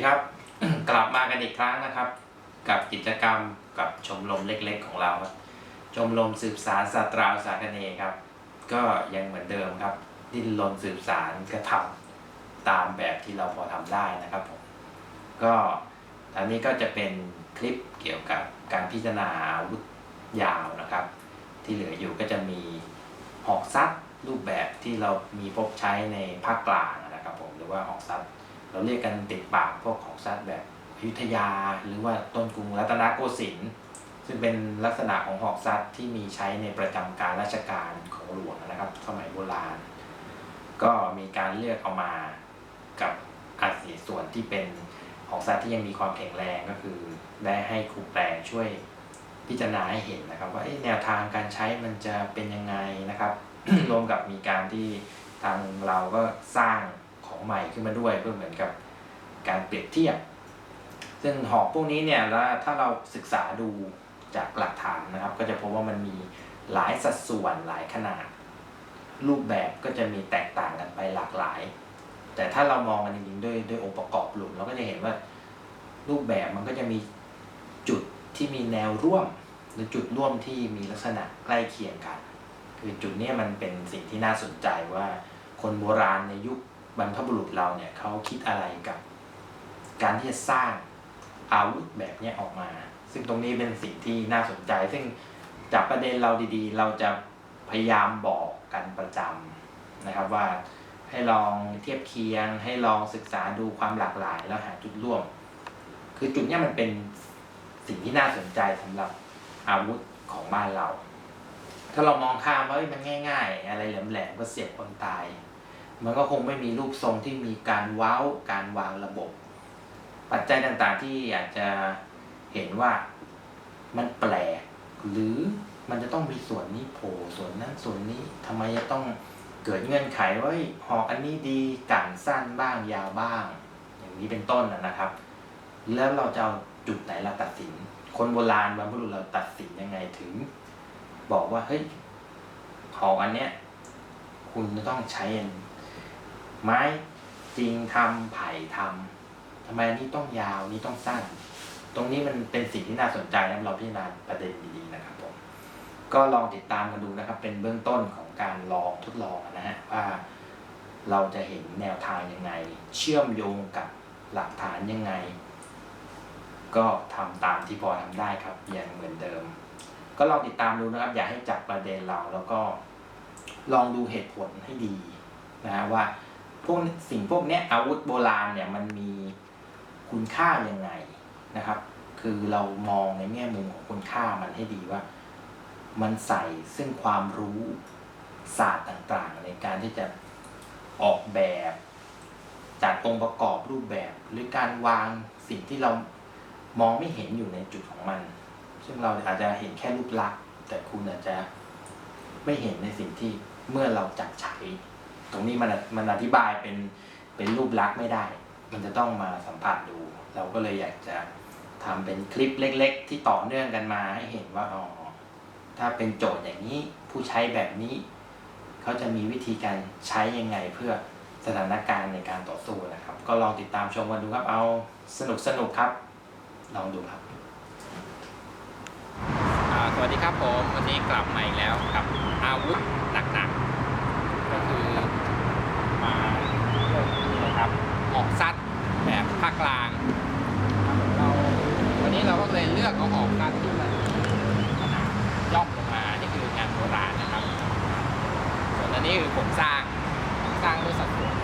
ดีครับ กลับมากันอีกครั้งนะครับ กับกิจกรรมกับชมรมเล็กๆ ของเราครับชมรมสืบสารศาสตราสารเนครับ ก็ยังเหมือนเดิมครับ ดิ้นรนสืบสารกระทำตามแบบที่เราพอทำได้นะครับผมก็อันนี้ก็จะเป็นคลิปเกี่ยวกับการพิจารณาอาวุธยาวนะครับ ที่เหลืออยู่ก็จะมีหอกซัดรูปแบบที่เรามีพบใช้ในภาคกลางนะครับผมหรือว่าหอกซัด เราเรียกกันติดปากพวกของซัดแบบอยุธยา หรือว่าต้นกรุงรัตนโกสินทร์ซึ่งเป็นลักษณะของหอกซัดที่มีใช้ในประจำการราชการของหลวงนะครับ สมัยโบราณ ก็มีการเลือกเอามากับอัดสีส่วนที่เป็นหอกซัดที่ยังมีความแข็งแรงก็คือ ได้ให้ครูแปลช่วยพิจารณาให้เห็นนะครับ ว่าแนวทางการใช้มันจะเป็นยังไงนะครับรวมกับมีการที่ทางเราก็สร้าง ของใหม่ขึ้นมาด้วยเพื่อเหมือนกับการเปรียบเทียบ ซึ่งหอกพวกนี้เนี่ยแล้วถ้าเราศึกษาดูจากหลักฐานนะครับ ก็จะพบว่ามันมีหลายสัดส่วนหลายขนาด รูปแบบก็จะมีแตกต่างกันไปหลากหลาย แต่ถ้าเรามองกันจริงๆด้วยด้วยองค์ประกอบรวมเราก็จะเห็นว่ารูปแบบมันก็จะมีจุดที่มีแนวร่วม หรือจุดร่วมที่มีลักษณะใกล้เคียงกัน คือจุดนี้มันเป็นสิ่งที่น่าสนใจว่าคนโบราณในยุค บรรพบุรุษเราเนี่ยเขาคิดอะไรกับ การที่จะสร้างอาวุธแบบนี้ออกมา ซึ่งตรงนี้เป็นสิ่งที่น่าสนใจ ซึ่งจากประเด็นเราดีๆ เราจะพยายามบอกกันประจำนะครับว่าให้ลองเทียบเคียง ให้ลองศึกษาดูความหลากหลาย แล้วหาจุดร่วม คือจุดเนี้ยมันเป็นสิ่งที่น่าสนใจสำหรับอาวุธของบ้านเรา ถ้าเรามองข้ามว่ามันง่าย ๆ อะไรแหลมๆก็เสียบคนตาย มันก็คงไม่มีรูปทรงที่มีการว้าการวางระบบ ปัจจัยต่างๆที่อาจจะเห็นว่ามันแปลก หรือมันจะต้องมีส่วนนี้โผล่ส่วนนั้นส่วนนี้ทำไมจะต้องเกิดเงื่อนไขว่าหอกอันนี้ดีกันสั้นบ้างยาวบ้าง อย่างนี้เป็นต้นนะครับ แล้วเราจะเอาจุดไหนเราตัดสิน คนโบราณบรรพบุรุษเราตัดสินยังไงถึง บอกว่าเฮ้ยของอันเนี้ยคุณจะต้องใช้ ไม้จริงทำไผ่ทำทำไมอันนี้ต้องยาวนี้ต้องสั้น ตรงนี้มันเป็นสิ่งที่น่าสนใจนะเราพิจารณาประเด็นดีๆนะครับผมก็ลองติดตามกันดูนะครับ เป็นเบื้องต้นของการลองทดลองนะฮะว่าเราจะเห็นแนวทางยังไง เชื่อมโยงกับหลักฐานยังไง ก็ทำตามที่พอทำได้ครับยังเหมือนเดิม ก็ลองติดตามดูนะครับ อย่าให้จับประเด็นเราแล้วก็ลองดูเหตุผลให้ดีนะฮะว่า พวกสิ่งพวกนี้อาวุธโบราณเนี่ยมันมีคุณค่ายังไงนะครับ คือเรามองในแง่มุมของคุณค่ามันให้ดีว่า มันใส่ซึ่งความรู้ศาสตร์ต่างๆ ในการที่จะออกแบบจัดองค์ประกอบรูปแบบ หรือการวางสิ่งที่เรามองไม่เห็นอยู่ในจุดของมัน ซึ่งเราอาจจะเห็นแค่รูปลักษณ์แต่คุณอาจจะไม่เห็นในสิ่งที่เมื่อเราจัดใช้ ตรงนี้มันมันอธิบายเป็นเป็นรูปลักษณ์ไม่ได้ มันจะต้องมาสัมผัสดู เราก็เลยอยากจะทำเป็นคลิปเล็ก ๆ ที่ต่อเนื่องกันมาให้เห็นว่าอ๋อถ้าเป็นโจทย์อย่างนี้ผู้ใช้แบบนี้ เขาจะมีวิธีการใช้ยังไงเพื่อสถานการณ์ในการต่อสู้นะครับ ก็ลองติดตามชมกันดูครับ เอาสนุกสนุกครับ ลองดูครับสวัสดีครับผม วันนี้กลับมาอีกแล้วกับอาวุธหนักๆก็คือมาเรื่องนี้นะครับออกซัดแบบภาค กลางครับเราวันนี้เราก็เลยเลือกเอาออกซัดที่มันขนาดย่อมลงมานี่คืองานโบราณนะครับ ส่วนอันนี้คือผมสร้างสร้างด้วยสัดส่วน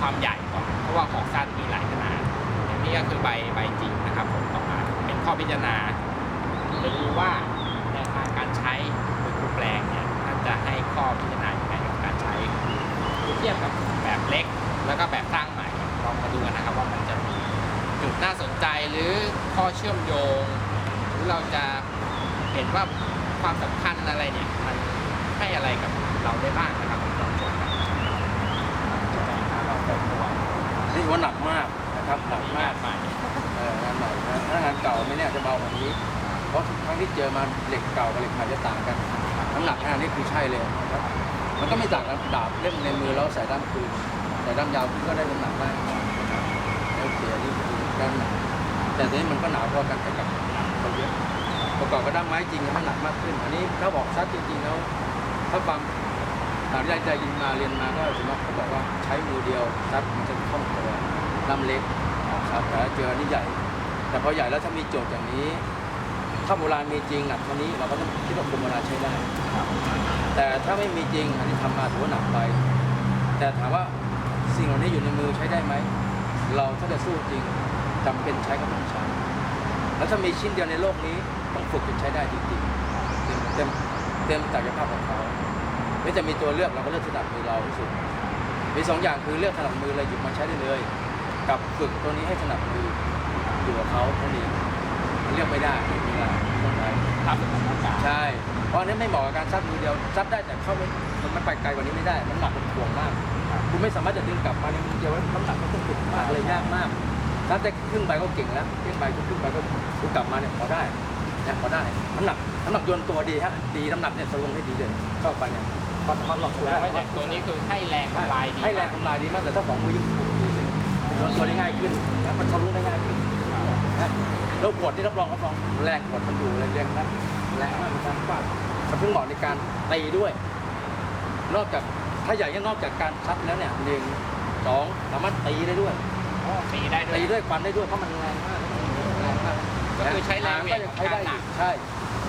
ความใหญ่ก่อนเพราะว่าของซัดมีหลายขนาดอย่างนี้ก็คือใบใบจริงนะครับผมออกมาเป็นข้อพิจารณาจะดูว่าแนวทางการใช้โดยครูแปลงเนี่ยท่านจะให้ข้อพิจารณาอย่างไรกับการใช้เทียบกับแบบเล็ก แล้วก็แบบสร้างใหม่ลองมาดูกันนะครับว่า จุดน่าสนใจหรือข้อเชื่อมโยง หรือเราจะเห็นว่าความสำคัญอะไรเนี่ยมันให้อะไรกับเราได้บ้างนะครับลองชมกันนี่ว่าหนักมากนะครับหนักมากใหม่เอองานใหม่นะถ้างานเก่าไม่แน่าจะเบากว่านี้ เพราะทุกครั้งที่เจอมาเหล็กเก่ากับเหล็กใหม่จะต่างกันน้ำหนักขนาดนี้คือใช่เลยนะครับมันก็ไม่ต่างกันดาบเล่มในมือแล้วใส่ด้ามคืนใส่ด้ามยาวขึ้นก็ได้น้ำหนักมาก กันหนาวแต่ตอนนี้มันก็หนาวพอกันแต่กับหนักเขาเยอะประกอบกับด้ามไม้จริงมันหนักมากขึ้น อันนี้ถ้าบอกซัดจริงๆแล้วถ้าฟังตามที่ได้ยินมาเรียนมาก็ถือว่าเขาบอกว่าใช้มือเดียวซัดมันจะคล่องตัวลำเล็กครับแต่เจอนี่ใหญ่ แต่พอใหญ่แล้วถ้ามีโจทย์อย่างนี้ ถ้าโบราณมีจริงหนักเท่านี้เราก็ต้องคิดว่าคนโบราณใช้ได้ แต่ถ้าไม่มีจริงอันนี้ทำมาถือว่าหนักไป แต่ถามว่าสิ่งเหล่านี้อยู่ในมือใช้ได้ไหม เราถ้าจะสู้จริง จำเป็นใช้ก็ต้องใช้ แล้วถ้ามีชิ้นเดียวในโลกนี้ต้องฝึกจนใช้ได้จริงๆเต็มเต็มเต็มศักยภาพของเขาไม่จะมีตัวเลือกเราก็เลือกถนัดมือเราที่สุด มีสองอย่างคือเลือกถนัดมือเลยหยิบมาใช้ได้เลย กับฝึกตัวนี้ให้ถนัดมืออยู่กับเขาเท่านี้เลือกไม่ได้ไม่มีเวลาต้องใช้ตามสถานการณ์ใช่ เพราะอันนี้ไม่เหมาะกับการซัดมือเดียวซัดได้แต่เข้าไม่มันไม่ไปไกลกว่านี้ไม่ได้น้ำหนักมันถ่วงมาก คุณไม่สามารถจะดึงกลับมาในมือเดียวแล้วน้ำหนักมันต้องถึงมากเลยยากมาก ซัดได้ครึ่งใบก็เก่งแล้วครึ่งใบก็ครึ่งใบก็คุณกลับมาเนี่ยพอได้นะพอได้น้ำหนักน้ำหนักโยนตัวดีฮะดีน้ำหนักเนี่ยสลงให้ดีเลยเข้าไปเนี่ยพอพอหลอกตัวแล้ได้วว่าจากตัวนี้คือให้แรงทำลายดีให้แรงทำลายดีมากแต่ถ้าของมือยิ่งถูกดีเลยโยนตัวได้ง่ายขึ้นแล้วมันทะลุได้ง่ายขึ้นนะแล้วขวดที่รับรองรับรองแรงขวดมันอยู่แรงๆนะแรงมากเหมือนกันฟาดมันเพิ่งเหมาะในการตีด้วย นอกจากถ้าใหญ่ก็นอกจากการชัดแล้วเนี่ยหนึ่งสองสามารถตีได้ด้วยอ๋อ ตีได้ด้วยตีด้วยควันได้ด้วยเพราะมันแรงมากแรงมากก็คือใช้แรงหางเหวี่ก็ยงยังของใช้การได้อหนัยู่กใช่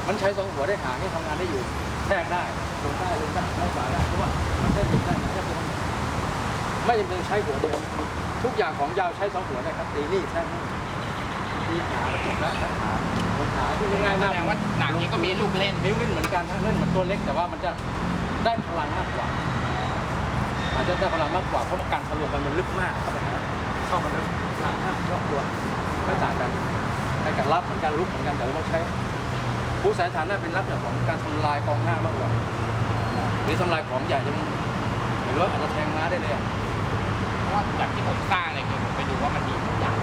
มันใช้สองหัวได้หางนี่ทำงานได้อยู่แทงได้ลงได้ลงได้ไม่ฝาได้เพราะว่ามันได้ติดได้มันได้ตรงไม่จำเป็นใช้หัวเดียวทุกอย่างของยาวใช้สองหัวได้ครับตีนี่แทงนี่ตีขาแล้วจบแล้วแทงขาบนขาที่ง่ายแสมากดงว่าหนักนี้ก็มีลูกเล่นนิ้วเล่นเหมือนกันถ้าเล่นเหมือนตัวเล็กแต่ว่ามันจะได้พลังมากกว่าอาจจะได้พลังมากกว่าเพราะการทะลวงกันมันลึกมากเข้าไปหา เข้ามันลึกหนักมากรอบตัวไม่ต่างกันในการรับเหมือนกันลุกเหมือนกันแต่เราต้องใช้ผู้สายฐานน่าเป็นลักษณะของการทำลายกองหน้ามากกว่าหรือทำลายของใหญ่จะมันหรือว่าอาจจะแทงม้าได้เลยอะเพราะว่าจากที่ผมสร้างเนี่ยคือผมไปดูว่ามันมีทุกอย่าง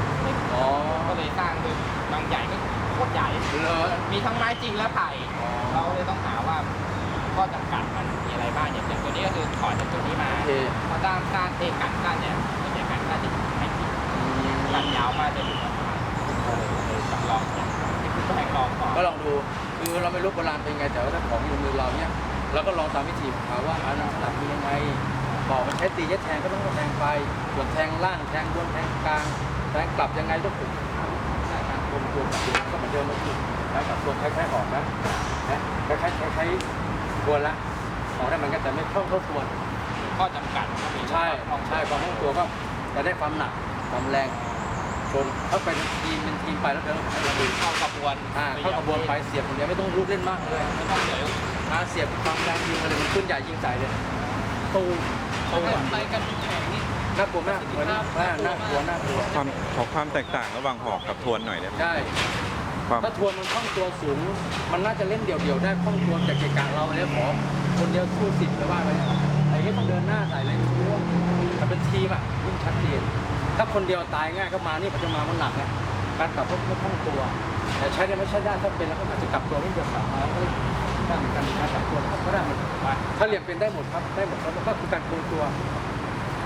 อ๋อก็เลยสร้างโดยบางใหญ่ก็โคตรใหญ่เลอมีทั้งไม้จริงและไผ่อ๋อเราเลยต้องหาว่าข้อจำกัดมันมีอะไรบ้างอย่างอย่างตัวนี้ก็คือถอดจากตัวนี้มาโอเคพอด้านด้านเอกันด้านเนี่ย กันยาวมากจะอยู่ประมาณจำลองเนี่ยนี่คือแทงลองก่อนก็ลองดูคือเราไม่รู้โบราณเป็นไงแต่ว่าถ้าของอยู่มือเราเนี่ยเราก็ลองตามวิธีของเขาว่าอันนั้นถนัดมียังไงบอกมันใช้ตีใช้แทงก็ต้องแทงไปส่วนแทงล่างแทงบนแทงกลางแทงกลับยังไงต้องฝึกได้การรวมตัวกับก็เหมือนเดิมเมื่อกี้ใช้วกับตัวคล้ายๆออกนะนะคล้ายๆคล้ายๆทวนละออกได้เหมือนกันแต่ไม่เข้าเข้าทวนข้อจำกัดใช่ใช่ความคล่องตัวก็จะได้ความหนักความแรง ชนถ้าเป็นทีมเป็นทีมไปแล้วเดินให้เราดูเข้ากระบวนอ่าเข้ากระบวนไปเสียบคนเดียวไม่ต้องลูกเล่นมากเลยไม่ต้องเดี๋ยวอาเสียบความแรงยิงมาเลยมันขึ้นใหญ่ยิงใส่เลยตูมตูมไปกันแข่งนี่น่ากลัวมากเหมือนน่าน่ากลัวน่ากลัวความขอความแตกต่างระหว่างหอกกับทวนหน่อยได้ไหมใช่ความถ้าทวนมันคล่องตัวสูง มันน่าจะเล่นเดี่ยวๆได้คล่องตัวจากเกะกะเราเลยขอคนเดียวสู้สิบเลยว่าไปไอ้ที่ต้องเดินหน้าใส่เลยรู้ว่าถ้าเป็นทีมอะยิ่งชัดเจน ถ้าคนเดียวตายง่ายก็มานี่เขาจะมามันหนักไงการกลับก็ไม่คล่องตัว แต่ใช้ได้ไม่ใช่ได้ถ้าเป็นแล้วก็อาจจะกลับตัวไม่เดียวกลับมาแล้วก็ได้เหมือนกันการกลับตัวก็ได้เหมือนกันถ้าเหลี่ยมเป็นได้หมดครับได้หมดครับก็คือการโครงตัว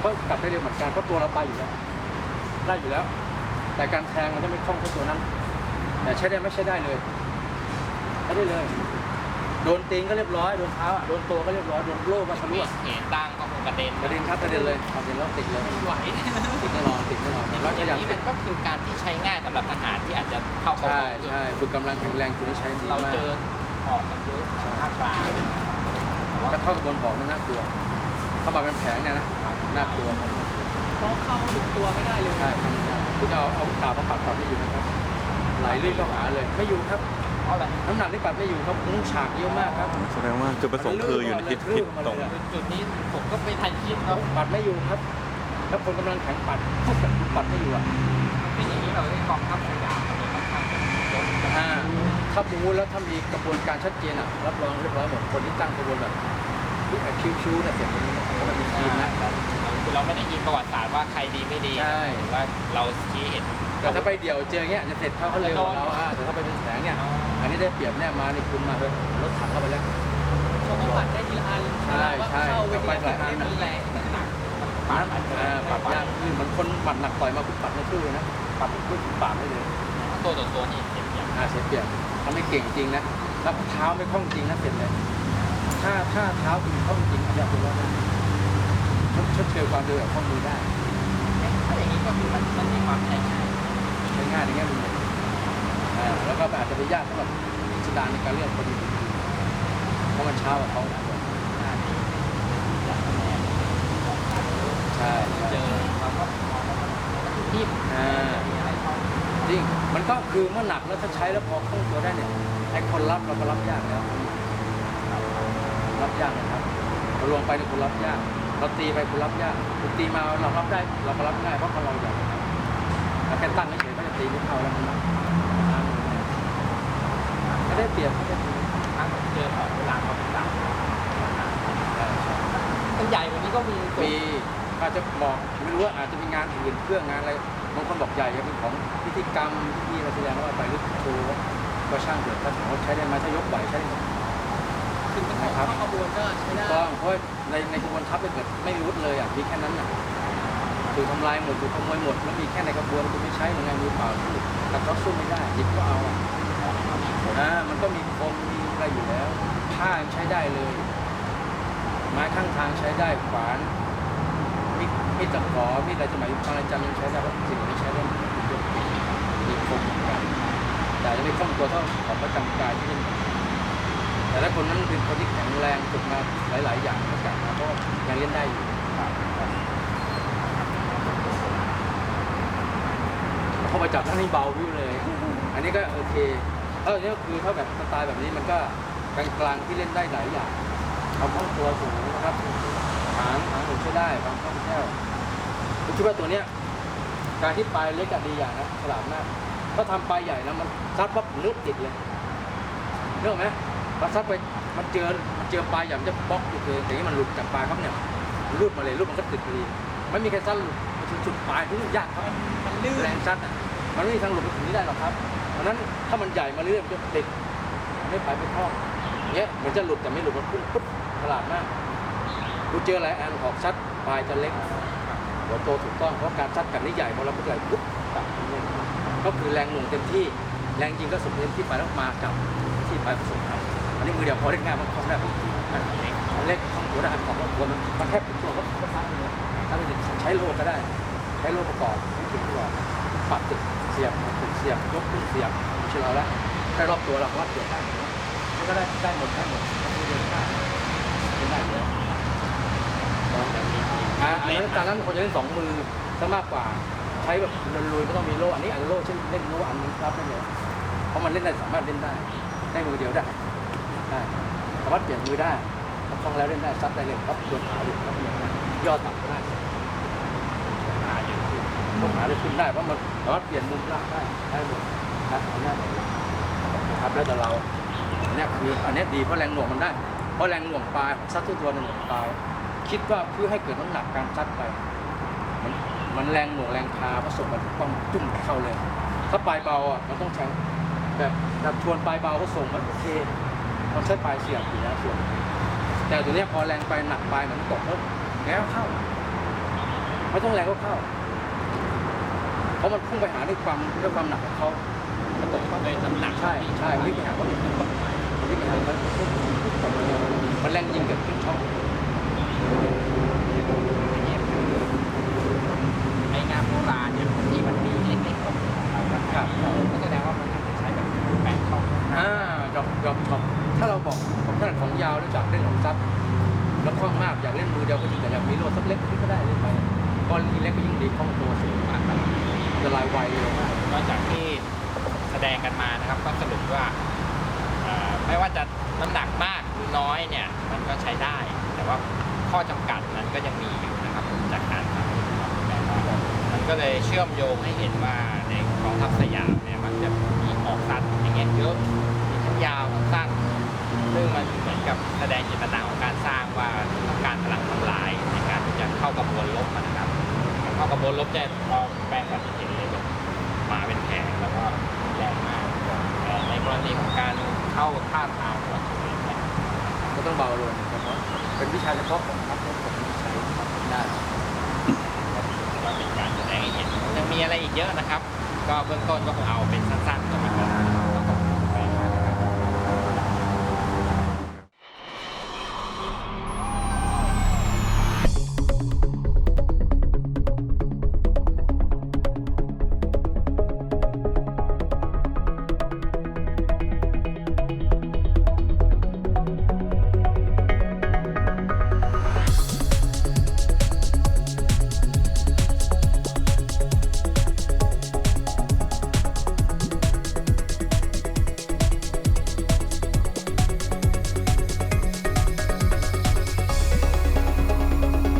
ก็กลับได้เร็วเหมือนกันเพราะตัวเราไปอยู่แล้วได้อยู่แล้ว แต่การแทงมันจะไม่คล่องเท่าตัวนั้น แต่ใช้ได้ไม่ใช้ได้เลยใช้ได้เลย โดนตีนก็เรียบร้อยโดนเท้าอะโดนตัวก็เรียบร้อยโดนโล่มาทะลุมีอะเหตุตั้ง ก็คงกระเด็นกระเด็นครับกระเด็นเลยกระเด็นแล้วติดเลยไหวติดแน่นอนติดแน่นอนแล้แล้ววอก็ย่างอย่างนี้มันก็คือการที่ใช้ง่ายสำหรับทหารที่อาจจะเข้าเข้าใช่อใช่ฝึกกำลังแข็งแรงคุณใช้ดีเรามากเจอออกกันเยอะภาคกลางถ้าเข้ากระบวนบอกมันน่ากลัวเข้ามาเป็นแผงเนี่ยนะน่ากลัวเพราะเข้าถึงตัวไม่ได้เลยใช่ครับคุณจะเอาเอากาบมาปัดปัดไม่อยู่นะครับไหลลื่นเข้าหาเลยไม่อยู่ครับ เพราะอะไรน้ำหนักที่ปัดไม่อยู่ครับต้องฉากเยอะมากครับแสดงว่าจุดประสงค์คืออยู่ในทิศทิศตรง จุดนี้ผมก็ไม่ทันคิดแล้วปัดไม่อยู่ครับถ้าคนกำลังแข็งปัดถ้าเกิดคุณปัดไม่อยู่อะเป็นอย่างนี้เราได้กองทัพสยามมันค่อนข้างจะยกอ่าถ้ามูแล้วถ้ามีกระบวนการชัดเจนอะรับรองเรียบร้อยหมดคนที่ตั้งกระบวนแบบคิวๆเนี่ยเสร็จมันมันมีทีมนะคือเราไม่ได้ยินประวัติศาสตร์ว่าใครดีไม่ดีใช่หรือว่าเราชี้เห็นแต่ถ้าไปเดี่ยวเจออย่างเงี้ยจะเสร็จเขาเขาเร็วกว่าเราอ่าแต่ถ้าไปเป็นแผงเนี่ย อันนี้ได้เปรียบแน่มานี่คุณมาเลยรถถังเข้าไปแล้วเขาก็ปัดได้ทีละอันใช่ใช่เข้าไปไปหลายอันมันแรงหนักใปาดไปเออปรับยากขึ้นเหมือนคนปัดหนักต่อยมาคุณปัดไม่สู้เลยนะปัดขึ้นปากได้เลยตัวต่อตัวนี่เจ็บอย่างอ่าเสียเปรียบถ้าไม่เก่งจริงนะแล้วเท้าไม่คล่องจริงนะเสร็จเลยถ้าถ้าเท้าคุณคล่องจริงอันนี้คุณว่าชดชดเชยความเร็วกับข้อมือได้ถ้าอย่างนี้ก็คือมันมันมีความใช้ง่ายใช้ง่ายในแง่มุมหนึ่ง อ่าแล้วก็อาจจะไปยากสำหรับชดาในการเลือกคนดีเพราะมันเช้ากว่าเขาใช่ใช่เจอเราก็ที่อ่ามีอะไรเข้าจริงมันก็คือเมื่อหนักแล้วถ้าใช้แล้วพอคล่องตัวได้เนี่ยไอ้คนรับเราก็รับยากแล้วรับยากนะครับเราลงไปในยคนรับยากเราตีไปคนรับยากคุณตีมาเรารับได้เราก็รับง่ายเพราะคนเราใหญ่ครับแล้วแค่ตั้งเฉยๆก็จะตีไม่เข้าแล้วมันหนัก ไม่ได้เปรียบไม่ได้เปรียบครั้งเจอของเวลาเขาเป็นต่างใช่ใช่มันใหญ่กว่านี้ก็มีมีอาจจะบอกไม่รู้ว่าอาจจะมีงานอื่นเครื่องงานอะไรบางคนบอกใหญ่จะเป็นของพิธีกรรมพิธีอะไรแสดงว่าไปหรือโชว์ก็ช่างเถอะถ้าสมมติใช้ได้ไหมถ้ายกไหวใช้ได้หมดคือมันเข้ากระบวนก็ใช้ถูได้กต้องเพราะในในกระบวนทัพถ้าเกิดไม่มีวุฒิเลยอะมีแค่นั้นอะถูกทำลายหมดถูกขโมยหมดแล้วมีแค่ในกระบวนคุณไม่ใช้หรือไงมือเปล่าสู้แต่เขาสู้ไม่ได้หยิบก็เอาอะ อ่ามันก็มีคมมีอะไรอยู่แล้วผ้าใช้ได้เลย ไม้ข้างทางใช้ได้ขวานมีมีตะขอมีอะไรสมัยบางระจันยังใช้ได้เพราะสิ่งนี้ใช้ได้มีคมเหมือนกันแต่จะไม่คล่องตัวเท่าของประจำกายที่เล่นแต่ละคนนั้นเป็นคนที่แข็งแรงฝึกมาหลาย ๆ อย่างด้วยกันนะเพราะยังเล่นได้อยู่พอมาจับทั้งนี้เบาวิวเลย อันนี้ก็โอเค เออนี่ก็คือเท่ากับสไตล์แบบนี้มันก็กลางๆที่เล่นได้หลายอย่างเอาคล่องตัวสูงนะครับหางหางผมใช้ได้ความคล่องแคล่วผมคิดว่าตัวเนี้ยการที่ปลายเล็กอะดีอย่างนะฉลาดมากถ้าทำปลายใหญ่นะมันซัดปั๊บลึกติดเลยเรื่องไหมพอซัดไปมันเจอมันเจอปลายอย่างมันจะบล็อกอยู่เลยแต่นี่มันหลุดจากปลายครับเนี่ยมันรูดมาเลยรูดมันก็ติดพอดีไม่มีใครซัดหลุดมาถึงจุดปลายที่ยากครับมันลื่นแรงซัดอะมันไม่มีทางหลุดไปถึงนี้ได้หรอกครับเพ ราะนั้นถ้ามันใหญ่มาเรื่อยมันจะติดไม่ไปไม่คล่องเงี้ยมันจะหลุดแต่ไม่หลุดมันพุ่งปุ๊บฉลาดมากกูเจอหลายอันออกซัดปลายจะเล็กหัวโตถูกต้องเพราะการซัดกันนี่ใหญ่พอเราปุ๊บใหญ่ปุ๊บตัดตรงนี้ก็คือแรงหน่วงเต็มที่แรงจริงก็ส่งเต็มที่ไปแล้วมาจับที่ไปผสมกันอันนี้มือเดียวพอเล่นง่ายมันคล่องได้ปุ๊บมันเล็กของหัวได้ของหัวมันมันแค่ปิดตัวก็ก็ซัดเลยถ้าเป็นใช้โลก็ได้ ใช้โลประกอบให้ถึงก่อน ปัดตึกเสียบตึกเสียบยกขึ้นเสียบเชื่อเราแล้วแค่รอบตัวเราก็ว่าเสียบได้มันก็ได้ได้หมดได้หมดคือเดินได้เดินได้เลยอ่าอันนั้นการนั้นคนจะเล่นสองมือซะมากกว่าใช้แบบลุยๆไม่ต้องมีโล่อันนี้อันโล่เช่นเล่นโล่อันนึงครับได้เลยเพราะมันเล่นได้สามารถเล่นได้ได้มือเดียวได้ได้สามารถเปลี่ยนมือได้คล่องแล้วเล่นได้ซัดได้เลยครับโดนขาหลุดครับเนี่ยย่อต่ำก็ได้ ต้องหาได้ขึ้นได้เพราะมันสามารถเปลี่ยนมุมลากได้ได้หมดนะอันนี้นะครับแล้วแต่เราอันเนี้ยคืออันนี้ดีเพราะแรงหน่วงมันได้ เพราะแรงหน่วงปลายของซัดทุกตัวมันหน่วงปลายคิดว่าเพื่อให้เกิดน้ำหนักการซัดไป มันมันแรงหน่วงแรงพาผสมกันถูกต้องจุ่มเข้าเลย ถ้าปลายเบาอะมันต้องใช้แบบแบบทวนปลายเบาก็ส่งมันโอเคต้องใช้ปลายเสียบอยู่แล้วส่วนแต่ตัวเนี้ยพอแรงไปหนักปลายเหมือนตกแล้วแล้วเข้าไม่ต้องแรงก็เข้า เพราะมันพุ่งไปหาด้วยความด้วยความหนักของเขามันตกเข้าเลยน้ำหนักใช่ใช่วิ่งไปหาเขาวิ่งไปหามันมันแรงยิงเกิดขึ้นช่องไอ้งานโบราณเนี่ยที่มันมีเล็กๆก็เอาละครับก็แสดงว่ามันอาจจะใช้แบบแปะเข้าอ่าดอกดอกดอกถ้าเราบอกผมถนัดของยาวแล้วจากเล่นของซับแล้วคล่องมากอยากเล่นมือเดียวก็จริงแต่อยากมีโลสักเล็กนิดก็ได้เล่นไปก็ยิ่งเล็กก็ยิ่งดีคล่องตัวสูงมาก จะลายไวเร็วมากนอกจากที่แสดงกันมานะครับ ก็สรุปว่าไม่ว่าจะน้ำหนักมากหรือน้อยเนี่ย มันก็ใช้ได้ แต่ว่าข้อจำกัดนั้นก็ยังมีอยู่นะครับจากการทำแบบมันก็เลยเชื่อมโยงให้เห็นว่าในกองทัพสยามเนี่ยมันจะมีออกสัตว์อย่างเงี้ยเยอะมีทั้งยาวทั้งสั้นซึ่งมันเหมือนกับแสดงเจตนาของการสร้างว่าต้องการพลังทำลายในการที่จะเข้ากระบวนรบนะครับเข้ากระบวนรบจะพอแปลงแบบที่เห็นเลยแบบ มาเป็นแผงแล้วก็แรงมากในกรณีของการเข้าท่าทางของตัวเองเนี่ยก็ต้องเบาลงเฉพาะเป็นวิชาเฉพาะของครับผมใช้ครับได้ก็เป็นการแสดงให้เห็นยังมีอะไรอีกเยอะนะครับ ก็เบื้องต้นก็คงเอาเป็น